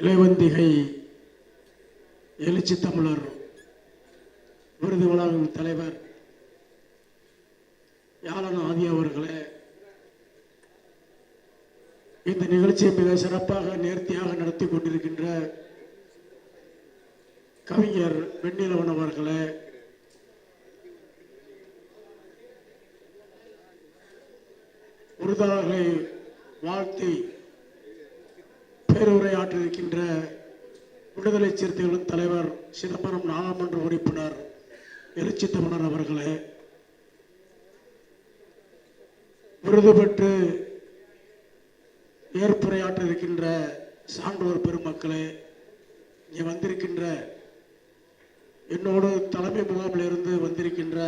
இளைவந்திகை எழுச்சி தமிழர் விருது விழாவின் தலைவர் யாழன் ஆதி அவர்களே இந்த நிகழ்ச்சியை மிக சிறப்பாக நேர்த்தியாக நடத்தி கொண்டிருக்கின்ற கவிஞர் வெண்ணிலவன் அவர்களே விருதாளர்களை வாழ்த்தி பேருரையாற்றிருக்கின்ற விடுதலை சிறுத்தைகளின் தலைவர் சிதம்பரம் நாடாளுமன்ற உறுப்பினர் எழுச்சி தமிழர் அவர்களே. விருது பெற்று ஏற்புரையாற்ற இருக்கின்ற சான்றோர் பெருமக்களே இங்கே வந்திருக்கின்ற என்னோடு தலைமை முகாமில் இருந்து வந்திருக்கின்ற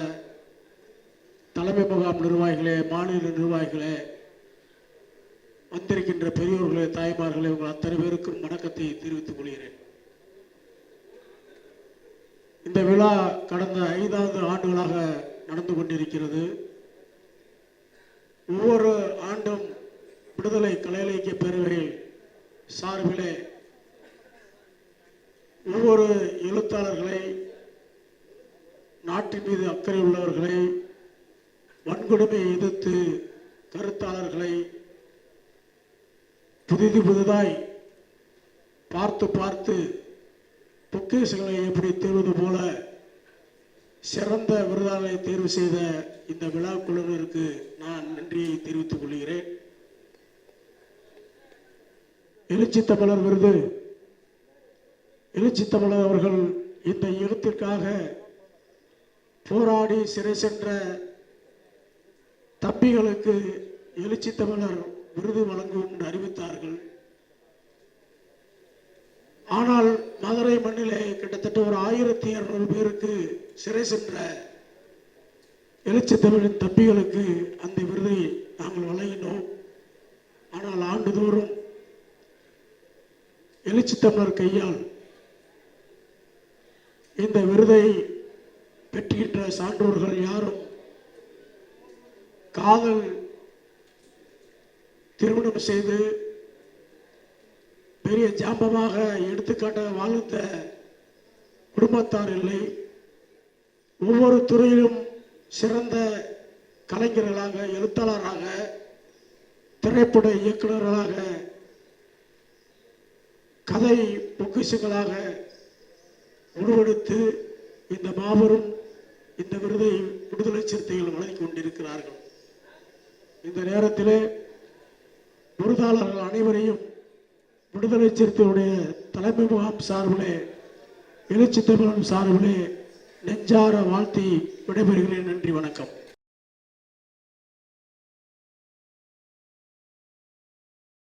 தலைமை முகாம் நிர்வாகிகளே மாநில நிர்வாகிகளே வந்திருக்கின்ற பெரியோர்களே தாய்மார்களே உங்கள் அத்தனை பேருக்கும் வணக்கத்தை தெரிவித்துக் கொள்கிறேன். இந்த விழா கடந்த ஐந்தாவது ஆண்டுகளாக நடந்து கொண்டிருக்கிறது. ஒவ்வொரு ஆண்டும் விடுதலை கலையிலக்கிய பேரவைகள் சார்பிலே ஒவ்வொரு எழுத்தாளர்களை நாட்டின் மீது அக்கறை உள்ளவர்களை வன்கொடுமையை எதிர்த்து கருத்தாளர்களை புதிது புதிதாய் பார்த்து பார்த்து பொக்கேசுகளை எப்படி தேர்வது போல சிறந்த விருதாளரை தேர்வு செய்த இந்த விழா குழுவினருக்கு நான் நன்றியை தெரிவித்துக் கொள்கிறேன். எழுச்சி தமிழர் விருது. எழுச்சி தமிழர் அவர்கள் இந்த எழுத்திற்காக போராடி சிறை சென்ற தம்பிகளுக்கு எழுச்சி தமிழர் விருது வழங்கும் என்று அறிவித்தார்கள். ஆனால் மதுரை மண்ணிலே கிட்டத்தட்ட ஒரு ஆயிரத்தி இருநூறு பேருக்கு சிறை சென்ற எழுச்சி தமிழின் தம்பிகளுக்கு அந்த விருதை நாங்கள் வழங்கினோம். ஆனால் ஆண்டுதோறும் எழுச்சி தமிழர் கையால் இந்த விருதை பெற்றுகின்ற சான்றோர்கள் யாரும் காதல் திருமணம் செய்து பெரிய ஜாம்பமாக எடுத்துக்காட்ட வாழ்ந்த குடும்பத்தார் இல்லை. ஒவ்வொரு துறையிலும் சிறந்த கலைஞர்களாக எழுத்தாளராக திரைப்பட இயக்குநர்களாக கதை பொக்கிஷங்களாக உருவெடுத்து இந்த மாபெரும் இந்த விருதை விடுதலை சிறுத்தைகள் வழங்கி கொண்டிருக்கிறார்கள். இந்த நேரத்திலே விருதாளர்கள் அனைவரையும் விடுதலை சிறுத்தையுடைய தலைமை முகாம் சார்பிலே எழுச்சி தமிழன் சார்பிலே நெஞ்சார வாழ்த்தி விடைபெறுகிறேன். நன்றி வணக்கம்.